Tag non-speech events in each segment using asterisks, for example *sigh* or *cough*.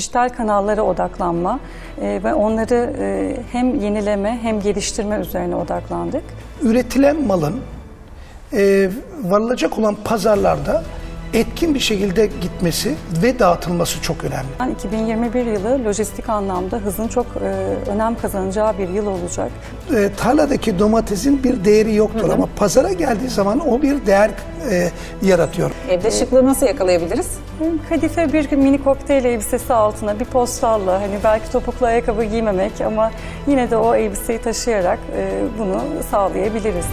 Dijital kanallara odaklanma e, ve onları e, hem yenileme hem geliştirme üzerine odaklandık. üretilen malın e, varılacak olan pazarlarda etkin bir şekilde gitmesi ve dağıtılması çok önemli. Yani 2021 yılı lojistik anlamda hızın çok e, önem kazanacağı bir yıl olacak. E, tarladaki domatesin bir değeri yoktur ama pazara geldiği zaman o bir değer e, yaratıyor. Evde şıklığı nasıl yakalayabiliriz? Kadife bir mini kokteyl elbisesi altına bir postalla hani belki topuklu ayakkabı giymemek ama yine de o elbiseyi taşıyarak e, bunu sağlayabiliriz.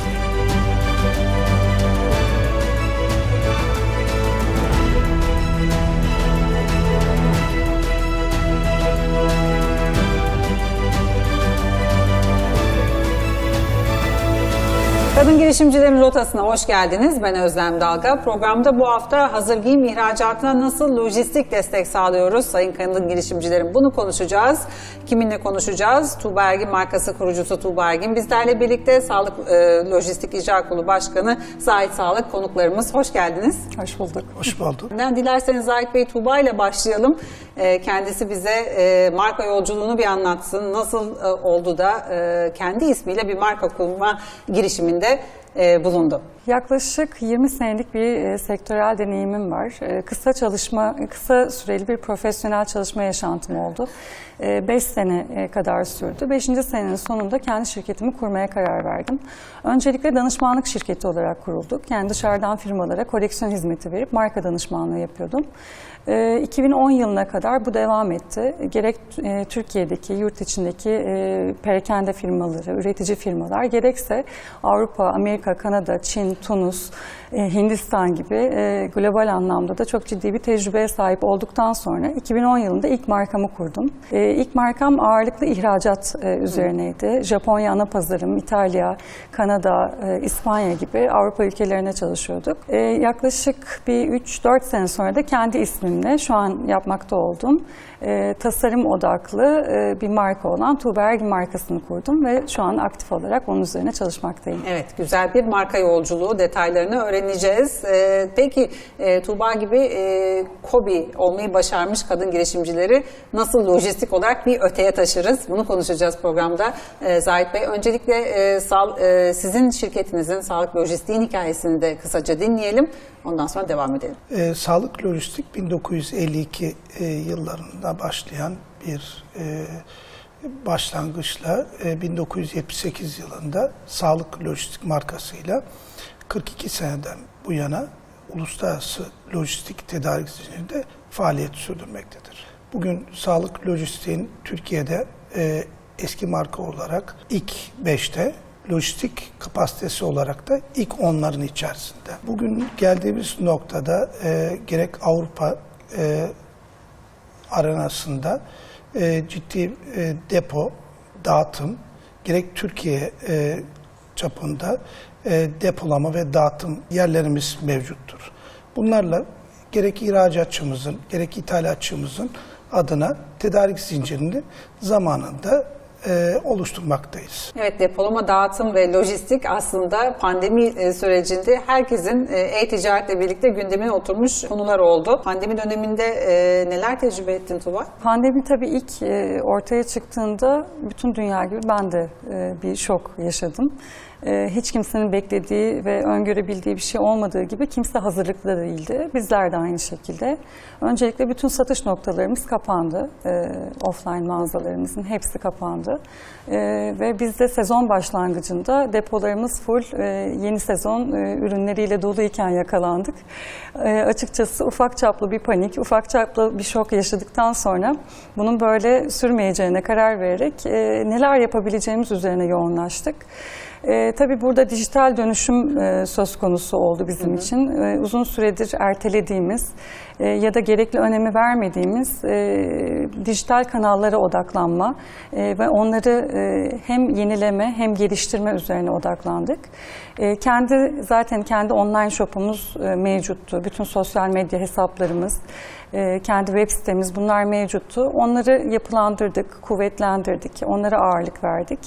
Kadın girişimcilerin rotasına hoş geldiniz. Ben Özlem Dalga. Programda bu hafta hazır giyim ihracatına nasıl lojistik destek sağlıyoruz? Sayın kadın girişimcilerin bunu konuşacağız. Kiminle konuşacağız? Tuğba Ergin markası kurucusu Tuğba Ergin. Bizlerle birlikte Sağlık e, Lojistik İcra Kurulu Başkanı Zahit Sağlık konuklarımız. Hoş geldiniz. Hoş bulduk. Hoş bulduk. Ben dilerseniz Zahit Bey Tuğba ile başlayalım. Ee, Kendisi bize e, marka yolculuğunu bir anlatsın. Nasıl e, oldu da e, kendi ismiyle bir marka kurma girişiminde e, bulundu. Yaklaşık 20 senelik bir e, sektörel deneyimim var. E, kısa çalışma, kısa süreli bir profesyonel çalışma yaşantım oldu. 5 sene e, kadar sürdü. 5. senenin sonunda kendi şirketimi kurmaya karar verdim. Öncelikle danışmanlık şirketi olarak kurulduk. Yani dışarıdan firmalara koleksiyon hizmeti verip marka danışmanlığı yapıyordum. E, 2010 yılına kadar bu devam etti. Gerek e, Türkiye'deki, yurt içindeki e, perakende firmaları, üretici firmalar, gerekse Avrupa, Amerika, Kanada, Çin, Tunus, e, Hindistan gibi global anlamda da çok ciddi bir tecrübeye sahip olduktan sonra 2010 yılında ilk markamı kurdum. İlk markam ağırlıklı ihracat üzerineydi. Japonya ana pazarım, İtalya, Kanada, İspanya gibi Avrupa ülkelerine çalışıyorduk. Yaklaşık bir 3-4 sene sonra da kendi ismimle şu an yapmakta olduğum e, tasarım odaklı e, bir marka olan Tuğba Ergin markasını kurdum ve şu an aktif olarak onun üzerine çalışmaktayım. Evet, güzel bir marka yolculuğu detaylarını öğreneceğiz. Ee, peki e, Tuğba gibi e, KOBİ olmayı başarmış kadın girişimcileri nasıl lojistik olarak bir öteye taşırız? Bunu konuşacağız programda. Ee, Zahit Bey, öncelikle e, sağ- e, sizin şirketinizin sağlık lojistiğin hikayesini de kısaca dinleyelim. Ondan sonra devam edelim. E, sağlık lojistik 1952 e, yıllarında başlayan bir e, başlangıçla e, 1978 yılında sağlık lojistik markasıyla 42 seneden bu yana uluslararası lojistik tedarik zincirinde faaliyet sürdürmektedir. Bugün sağlık lojistiğin Türkiye'de e, eski marka olarak ilk 5'te lojistik kapasitesi olarak da ilk onların içerisinde. Bugün geldiğimiz noktada e, gerek Avrupa e, arenasında e, ciddi e, depo, dağıtım, gerek Türkiye e, çapında e, depolama ve dağıtım yerlerimiz mevcuttur. Bunlarla gerek ihracatçımızın, gerek ithalatçımızın adına tedarik zincirini zamanında e, oluşturmaktayız. Evet, depolama, dağıtım ve lojistik aslında pandemi e, sürecinde herkesin e, e-ticaretle birlikte gündemine oturmuş konular oldu. Pandemi döneminde e, neler tecrübe ettin Tuba? Pandemi tabii ilk e, ortaya çıktığında bütün dünya gibi ben de e, bir şok yaşadım. E, Hiç kimsenin beklediği ve öngörebildiği bir şey olmadığı gibi kimse hazırlıklı değildi. Bizler de aynı şekilde. Öncelikle bütün satış noktalarımız kapandı. E, Offline mağazalarımızın hepsi kapandı. E, Ve biz de sezon başlangıcında depolarımız full e, yeni sezon e, ürünleriyle doluyken yakalandık. Açıkçası ufak çaplı bir panik, ufak çaplı bir şok yaşadıktan sonra bunun böyle sürmeyeceğine karar vererek e, neler yapabileceğimiz üzerine yoğunlaştık. E, tabii burada dijital dönüşüm e, söz konusu oldu bizim için. E, uzun süredir ertelediğimiz e, ya da gerekli önemi vermediğimiz e, dijital kanallara odaklanma e, ve onları e, hem yenileme hem geliştirme üzerine odaklandık. E, kendi zaten kendi online shop'umuz e, mevcuttu. Bütün sosyal medya hesaplarımız, e, kendi web sitemiz bunlar mevcuttu. Onları yapılandırdık, kuvvetlendirdik, onlara ağırlık verdik.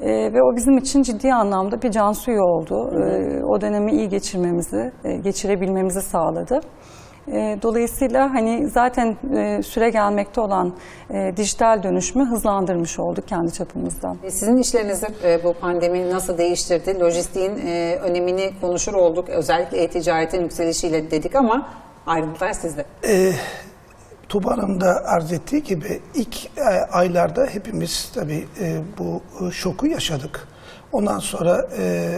E, ve o bizim için ciddi anlamda bir can suyu oldu. E, o dönemi iyi geçirmemizi, e, geçirebilmemizi sağladı. E, dolayısıyla hani zaten e, süre gelmekte olan e, dijital dönüşümü hızlandırmış olduk kendi çapımızda. Sizin işlerinizi e, bu pandemi nasıl değiştirdi? Lojistiğin e, önemini konuşur olduk. Özellikle e-ticaretin yükselişiyle dedik ama ayrıntılar sizde. Tuba Hanım da arz ettiği gibi ilk aylarda hepimiz tabii bu şoku yaşadık. Ondan sonra e,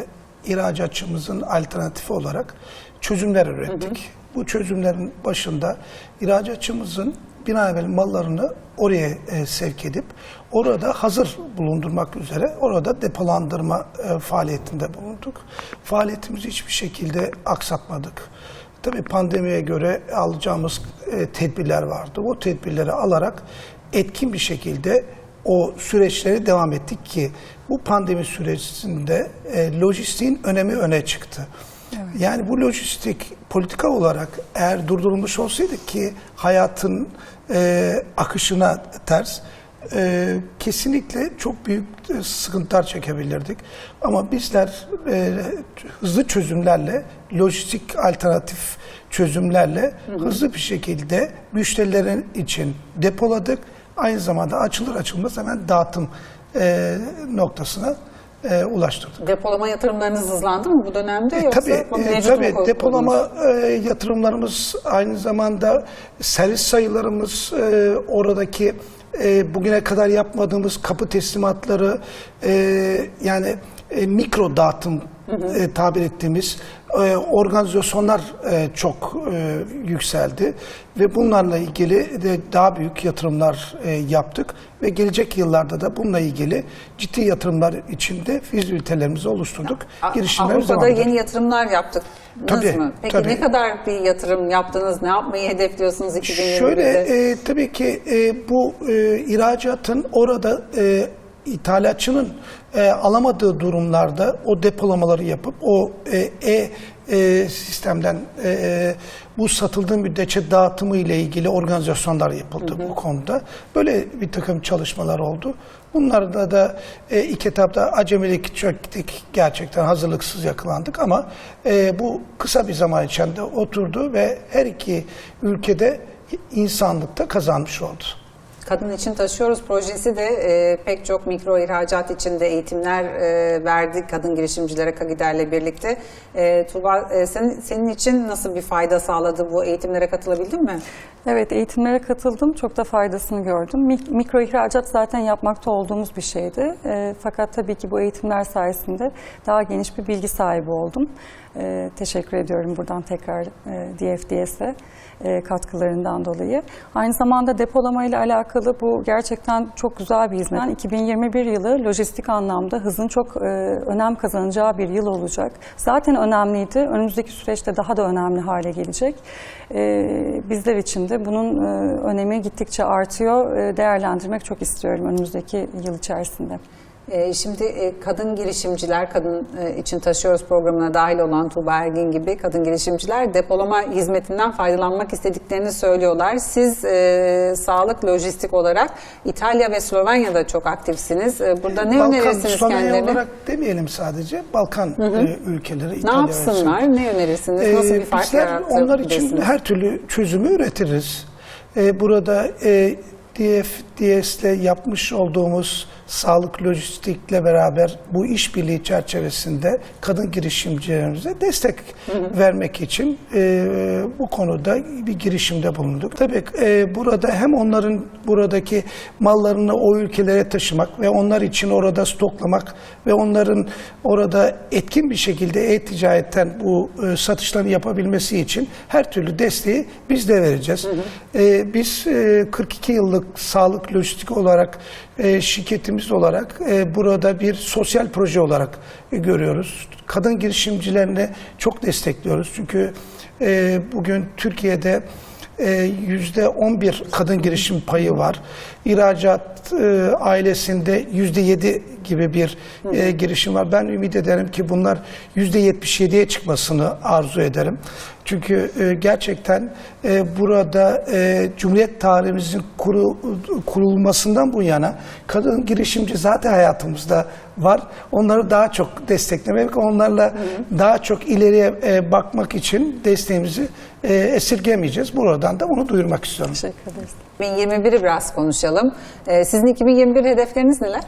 ihracatçımızın alternatifi olarak çözümler ürettik. Bu çözümlerin başında ihracatçımızın evvel mallarını oraya e, sevk edip orada hazır bulundurmak üzere orada depolandırma e, faaliyetinde bulunduk. Faaliyetimizi hiçbir şekilde aksatmadık. Tabii pandemiye göre alacağımız e, tedbirler vardı. O tedbirleri alarak etkin bir şekilde o süreçleri devam ettik ki bu pandemi sürecinde e, lojistiğin önemi öne çıktı. Yani bu lojistik politika olarak eğer durdurulmuş olsaydı ki hayatın e, akışına ters e, kesinlikle çok büyük e, sıkıntılar çekebilirdik. Ama bizler e, hızlı çözümlerle, lojistik alternatif çözümlerle hızlı bir şekilde müşterilerin için depoladık. Aynı zamanda açılır açılmaz hemen dağıtım e, noktasına e, ulaştırdık. Depolama yatırımlarınız hızlandı mı bu dönemde E, yoksa tabii, bu e, mevcut tabii mu depolama e, yatırımlarımız aynı zamanda servis sayılarımız e, oradaki e, bugüne kadar yapmadığımız kapı teslimatları e, yani e, mikro dağıtım e, tabir ettiğimiz e, organizasyonlar e, çok e, yükseldi ve bunlarla ilgili de daha büyük yatırımlar e, yaptık ve gelecek yıllarda da bununla ilgili ciddi yatırımlar içinde fizibilitelerimizi oluşturduk. Girişimlerimiz Avrupa'da yeni yatırımlar yaptık. Tabii, mı? Peki tabii. ne kadar bir yatırım yaptınız? Ne yapmayı hedefliyorsunuz 2021'de? Şöyle e, tabii ki e, bu e, ihracatın orada e, ithalatçının e, alamadığı durumlarda o depolamaları yapıp o e, e, e, sistemden e, e, bu satıldığı müddetçe dağıtımı ile ilgili organizasyonlar yapıldı bu konuda. Böyle bir takım çalışmalar oldu. Bunlarda da e, ilk etapta acemilik çöktük. Gerçekten hazırlıksız yakalandık ama e, bu kısa bir zaman içinde oturdu ve her iki ülkede insanlıkta kazanmış oldu. Kadın için taşıyoruz projesi de e, pek çok mikro ihracat için de eğitimler e, verdi kadın girişimcilere Kagider'le birlikte. E, Tuğba e, senin, senin için nasıl bir fayda sağladı bu eğitimlere katılabildin mi? Evet, eğitimlere katıldım. Çok da faydasını gördüm. Mik- Mikro ihracat zaten yapmakta olduğumuz bir şeydi. E, fakat tabii ki bu eğitimler sayesinde daha geniş bir bilgi sahibi oldum. E, teşekkür ediyorum buradan tekrar e, DFDS'e e, katkılarından dolayı. Aynı zamanda depolama ile alakalı bu gerçekten çok güzel bir hizmet. Yani 2021 yılı lojistik anlamda hızın çok e, önem kazanacağı bir yıl olacak. Zaten önemliydi. Önümüzdeki süreçte daha da önemli hale gelecek. E, bizler için de bunun e, önemi gittikçe artıyor. E, değerlendirmek çok istiyorum önümüzdeki yıl içerisinde. E, Şimdi e, kadın girişimciler, kadın e, için taşıyoruz programına dahil olan Tuğba Ergin gibi kadın girişimciler depolama hizmetinden faydalanmak istediklerini söylüyorlar. Siz e, sağlık lojistik olarak İtalya ve Slovenya'da çok aktifsiniz. E, Burada ne Balkan, önerirsiniz Slovenya kendilerine? olarak demeyelim sadece. Balkan e, ülkeleri, Ne İtalya ve yapsınlar? Ne önerirsiniz? Nasıl Ee, bir fark bizler onlar için yaratabilirsiniz? her türlü çözümü üretiriz. Ee, burada e, DFDS'le yapmış olduğumuz sağlık lojistikle beraber bu işbirliği çerçevesinde kadın girişimcilerimize destek vermek için e, bu konuda bir girişimde bulunduk. Tabii e, burada hem onların buradaki mallarını o ülkelere taşımak ve onlar için orada stoklamak ve onların orada etkin bir şekilde e-ticaretten bu e, satışlarını yapabilmesi için her türlü desteği biz de vereceğiz. E, biz e, 42 yıllık sağlık lojistik olarak e, şirketimiz olarak e, burada bir sosyal proje olarak e, görüyoruz. Kadın girişimcilerini çok destekliyoruz. Çünkü e, bugün Türkiye'de e, yüzde 11 kadın girişim payı var. İhracat e, ailesinde yüzde 7 gibi bir e, girişim var. Ben ümit ederim ki bunlar %77'ye çıkmasını arzu ederim. Çünkü e, gerçekten e, burada e, Cumhuriyet tarihimizin kuru, kurulmasından bu yana kadın girişimci zaten hayatımızda var. Onları daha çok desteklemek, onlarla daha çok ileriye e, bakmak için desteğimizi e, esirgemeyeceğiz. Buradan da onu duyurmak istiyorum. Teşekkür ederiz. 2021'i biraz konuşalım. Ee, sizin 2021 hedefleriniz neler?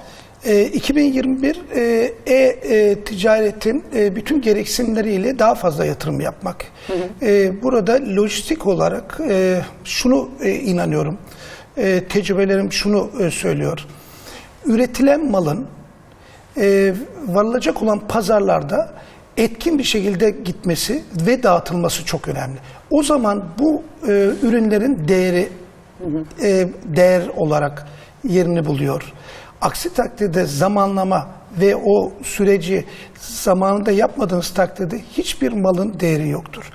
E, 2021 e, e-ticaretin e, bütün gereksinimleriyle daha fazla yatırım yapmak. E, burada lojistik olarak e, şunu e, inanıyorum, e, tecrübelerim şunu e, söylüyor. Üretilen malın e, varılacak olan pazarlarda etkin bir şekilde gitmesi ve dağıtılması çok önemli. O zaman bu e, ürünlerin değeri e, değer olarak yerini buluyor. Aksi takdirde zamanlama ve o süreci zamanında yapmadığınız takdirde hiçbir malın değeri yoktur.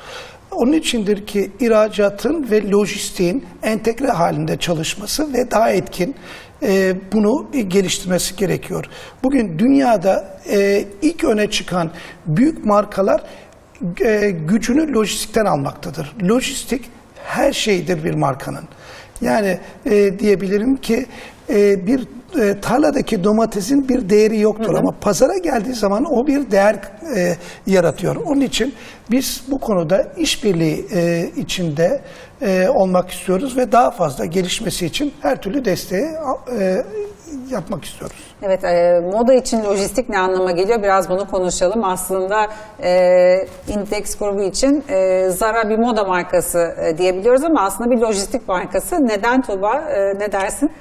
Onun içindir ki ihracatın ve lojistiğin entegre halinde çalışması ve daha etkin e, bunu geliştirmesi gerekiyor. Bugün dünyada e, ilk öne çıkan büyük markalar e, gücünü lojistikten almaktadır. Lojistik her şeydir bir markanın. Yani e, diyebilirim ki e, bir e, tarladaki domatesin bir değeri yoktur ama pazara geldiği zaman o bir değer e, yaratıyor. Onun için biz bu konuda işbirliği e, içinde e, olmak istiyoruz ve daha fazla gelişmesi için her türlü desteği e, yapmak istiyoruz. Evet, e, moda için lojistik ne anlama geliyor? Biraz bunu konuşalım. Aslında e, Intex grubu için e, Zara bir moda markası e, diyebiliyoruz ama aslında bir lojistik markası. Neden Tuğba? E, ne dersin?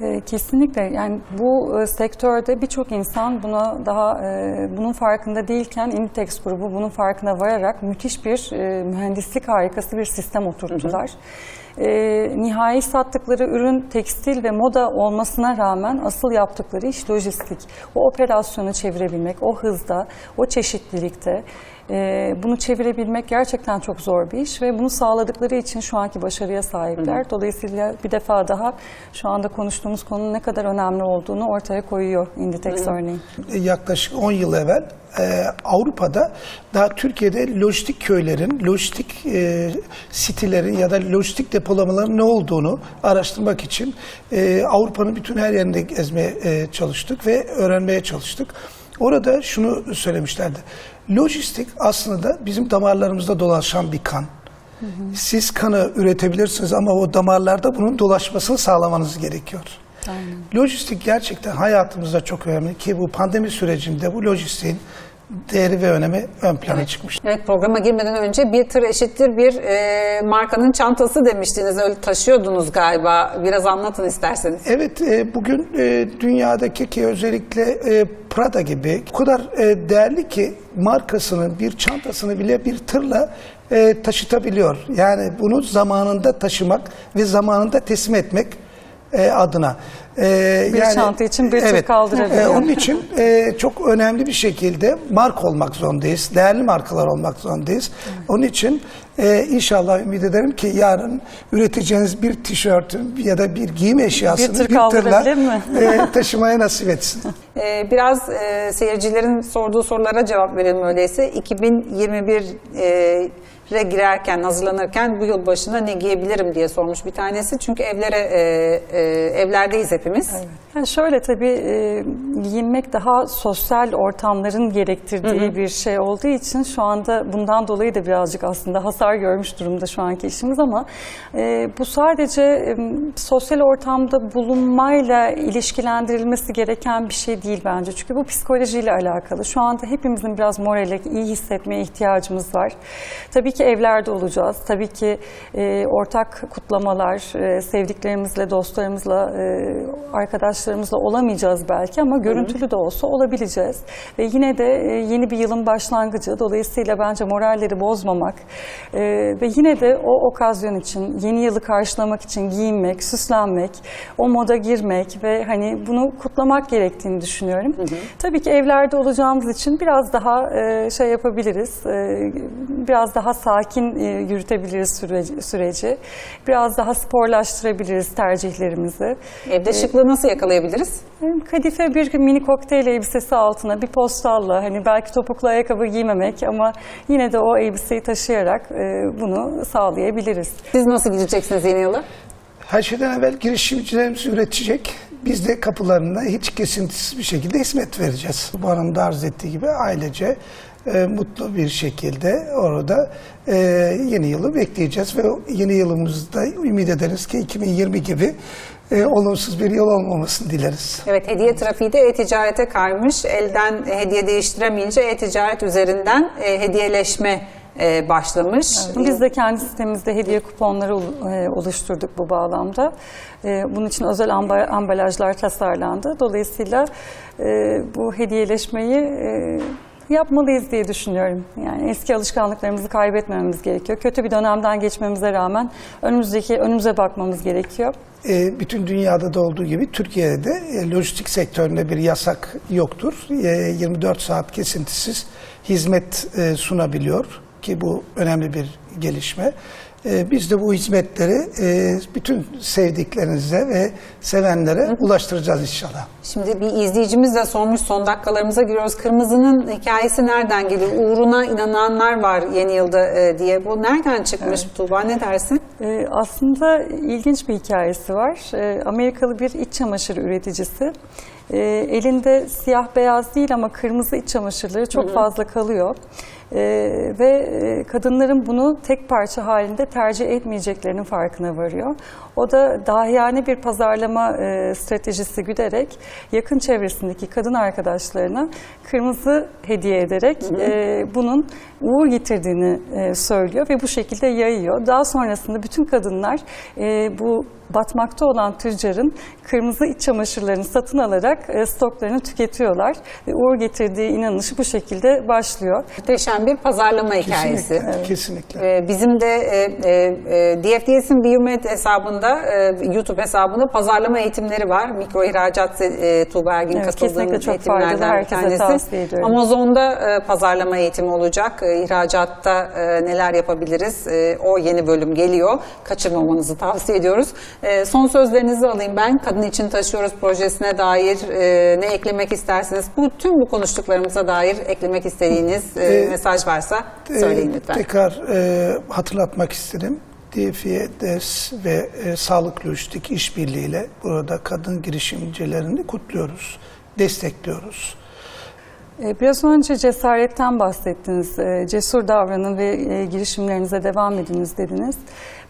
E, Kesinlikle yani bu e, sektörde birçok insan buna daha e, bunun farkında değilken Inditex grubu bunun farkına vararak müthiş bir e, mühendislik harikası bir sistem oturttular. E, nihai sattıkları ürün tekstil ve moda olmasına rağmen asıl yaptıkları iş lojistik. O operasyonu çevirebilmek, o hızda, o çeşitlilikte e, bunu çevirebilmek gerçekten çok zor bir iş ve bunu sağladıkları için şu anki başarıya sahipler. Dolayısıyla bir defa daha şu anda konuştuğumuz konunun ne kadar önemli olduğunu ortaya koyuyor Inditex örneği. yaklaşık 10 yıl evvel e, Avrupa'da daha Türkiye'de lojistik köylerin, lojistik e, sitelerin ya da lojistik depolamaların ne olduğunu araştırmak için e, Avrupa'nın bütün her yerinde gezmeye e, çalıştık ve öğrenmeye çalıştık. Orada şunu söylemişlerdi. Lojistik aslında bizim damarlarımızda dolaşan bir kan. Siz kanı üretebilirsiniz ama o damarlarda bunun dolaşmasını sağlamanız gerekiyor. Lojistik gerçekten hayatımızda çok önemli ki bu pandemi sürecinde bu lojistiğin değeri ve önemi ön plana çıkmış. Evet programa girmeden önce bir tır eşittir bir e, markanın çantası demiştiniz. Öyle taşıyordunuz galiba. Biraz anlatın isterseniz. Evet, e, bugün e, dünyadaki ki özellikle e, Prada gibi o kadar e, değerli ki markasının bir çantasını bile bir tırla e, taşıtabiliyor. Yani bunu zamanında taşımak ve zamanında teslim etmek e, adına. E, Bir çanta için bir tır kaldırabiliyor. E, onun için e, çok önemli bir şekilde marka olmak zorundayız. Değerli markalar olmak zorundayız. Onun için e, inşallah ümit ederim ki yarın üreteceğiniz bir tişörtün ya da bir giyim eşyasını Bir tır tırla kaldırabilir mi? e, taşımaya nasip etsin. Ee, biraz e, seyircilerin sorduğu sorulara cevap verelim öyleyse. 2021 e, re girerken, hazırlanırken bu yıl başında ne giyebilirim diye sormuş bir tanesi. Çünkü evlere e, e, evlerdeyiz hepimiz. Yani şöyle tabii e, giyinmek daha sosyal ortamların gerektirdiği bir şey olduğu için şu anda bundan dolayı da birazcık aslında hasar görmüş durumda şu anki işimiz ama e, bu sadece e, sosyal ortamda bulunmayla ilişkilendirilmesi gereken bir şey değil bence. Çünkü bu psikolojiyle alakalı. Şu anda hepimizin biraz morale, iyi hissetmeye ihtiyacımız var. Tabii ki evlerde olacağız. Tabii ki e, ortak kutlamalar, e, sevdiklerimizle, dostlarımızla, e, arkadaşlarımızla olamayacağız belki ama görüntülü de olsa olabileceğiz. Ve yine de e, yeni bir yılın başlangıcı. Dolayısıyla bence moralleri bozmamak e, ve yine de o okazyon için, yeni yılı karşılamak için giyinmek, süslenmek, o moda girmek ve hani bunu kutlamak gerektiğini düşünüyorum. Tabii ki evlerde olacağımız için biraz daha e, şey yapabiliriz, e, biraz daha sakin e, yürütebiliriz süreci, süreci, biraz daha sporlaştırabiliriz tercihlerimizi. Evde şıklığı nasıl yakalayabiliriz? Yakalayabiliriz? Kadife bir mini kokteyl elbisesi altına bir postalla hani belki topuklu ayakkabı giymemek ama yine de o elbiseyi taşıyarak e, bunu sağlayabiliriz. Siz nasıl gideceksiniz yeni yıla? Her şeyden evvel girişimcilerimiz üretecek. Biz de kapılarına hiç kesintisiz bir şekilde hizmet vereceğiz. Bu hanım da arz ettiği gibi ailece e, mutlu bir şekilde orada e, yeni yılı bekleyeceğiz ve yeni yılımızda ümit ederiz ki 2020 gibi e, olumsuz bir yıl olmamasını dileriz. Evet hediye trafiği de e-ticarete kaymış. Elden hediye değiştiremeyince e-ticaret üzerinden e, hediyeleşme e, başlamış. Biz de kendi sitemizde hediye kuponları e, oluşturduk bu bağlamda. E, Bunun için özel amba- ambalajlar tasarlandı. Dolayısıyla e, bu hediyeleşmeyi e, yapmalıyız diye düşünüyorum. Yani eski alışkanlıklarımızı kaybetmememiz gerekiyor. Kötü bir dönemden geçmemize rağmen önümüzdeki önümüze bakmamız gerekiyor. E, bütün dünyada da olduğu gibi Türkiye'de de e, lojistik sektöründe bir yasak yoktur. E, 24 saat kesintisiz hizmet e, sunabiliyor ki bu önemli bir gelişme. E, biz de bu hizmetleri e, bütün sevdiklerinize ve sevenlere ulaştıracağız inşallah. Şimdi bir izleyicimiz de sormuş son dakikalarımıza giriyoruz. Kırmızının hikayesi nereden geliyor? Uğruna inananlar var yeni yılda e, diye. Bu nereden çıkmış Tuğba ne dersin? Ee, aslında ilginç bir hikayesi var. Ee, Amerikalı bir iç çamaşırı üreticisi. Ee, elinde siyah beyaz değil ama kırmızı iç çamaşırları çok fazla kalıyor. Ee, ve e, kadınların bunu tek parça halinde tercih etmeyeceklerinin farkına varıyor. O da dahiyane bir pazarlama e, stratejisi güderek yakın çevresindeki kadın arkadaşlarına kırmızı hediye ederek e, bunun uğur getirdiğini e, söylüyor ve bu şekilde yayıyor. Daha sonrasında bütün kadınlar e, bu batmakta olan tüccarın kırmızı iç çamaşırlarını satın alarak e, stoklarını tüketiyorlar. Ve uğur getirdiği inanışı bu şekilde başlıyor. Muhteşem bir pazarlama hikayesi. Kesinlikle. Kesinlikle. Ee, Bizim de e, e, e, DFDS'in Biomed hesabında, e, YouTube hesabında pazarlama eğitimleri var. Mikro ihracat e, Tuğba Ergin Evet, katıldığım eğitimlerden bir tanesi. Amazon'da e, pazarlama eğitimi olacak. E, ihracatta e, neler yapabiliriz? E, o yeni bölüm geliyor. Kaçırmamanızı tavsiye ediyoruz. E, son sözlerinizi alayım ben. Kadın için taşıyoruz projesine dair e, ne eklemek istersiniz? Bu tüm bu konuştuklarımıza dair eklemek istediğiniz e, E, mesaj varsa Ee, söyleyin lütfen. Tekrar e, hatırlatmak isterim. DFDS ve e, Sağlık Lojistik işbirliğiyle burada kadın girişimcilerini kutluyoruz, destekliyoruz. E, Biraz önce cesaretten bahsettiniz. E, Cesur davranın ve e, girişimlerinize devam ediniz dediniz.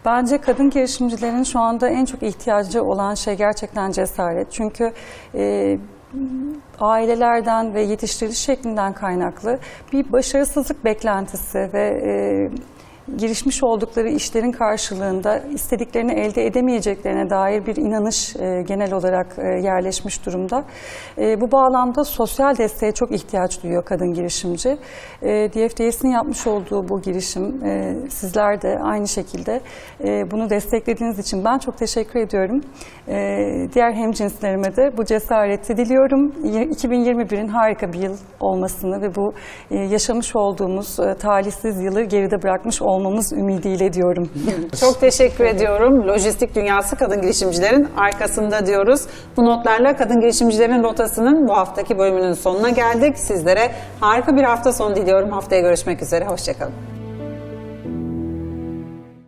Bence kadın girişimcilerin şu anda en çok ihtiyacı olan şey gerçekten cesaret. Çünkü ailelerden ve yetiştiriliş şeklinden kaynaklı bir başarısızlık beklentisi ve e, girişmiş oldukları işlerin karşılığında istediklerini elde edemeyeceklerine dair bir inanış e, genel olarak e, yerleşmiş durumda. E, bu bağlamda sosyal desteğe çok ihtiyaç duyuyor kadın girişimci. E, DFDS'in yapmış olduğu bu girişim, e, sizler de aynı şekilde e, bunu desteklediğiniz için ben çok teşekkür ediyorum. E, diğer hemcinslerime de bu cesareti diliyorum. Y- 2021'in harika bir yıl olmasını ve bu e, yaşamış olduğumuz e, talihsiz yılı geride bırakmış olmamız ümidiyle diyorum. *laughs* Çok teşekkür ediyorum. Lojistik dünyası kadın girişimcilerin arkasında diyoruz. Bu notlarla kadın girişimcilerin rotasının bu haftaki bölümünün sonuna geldik. Sizlere harika bir hafta sonu diliyorum. Haftaya görüşmek üzere. Hoşçakalın.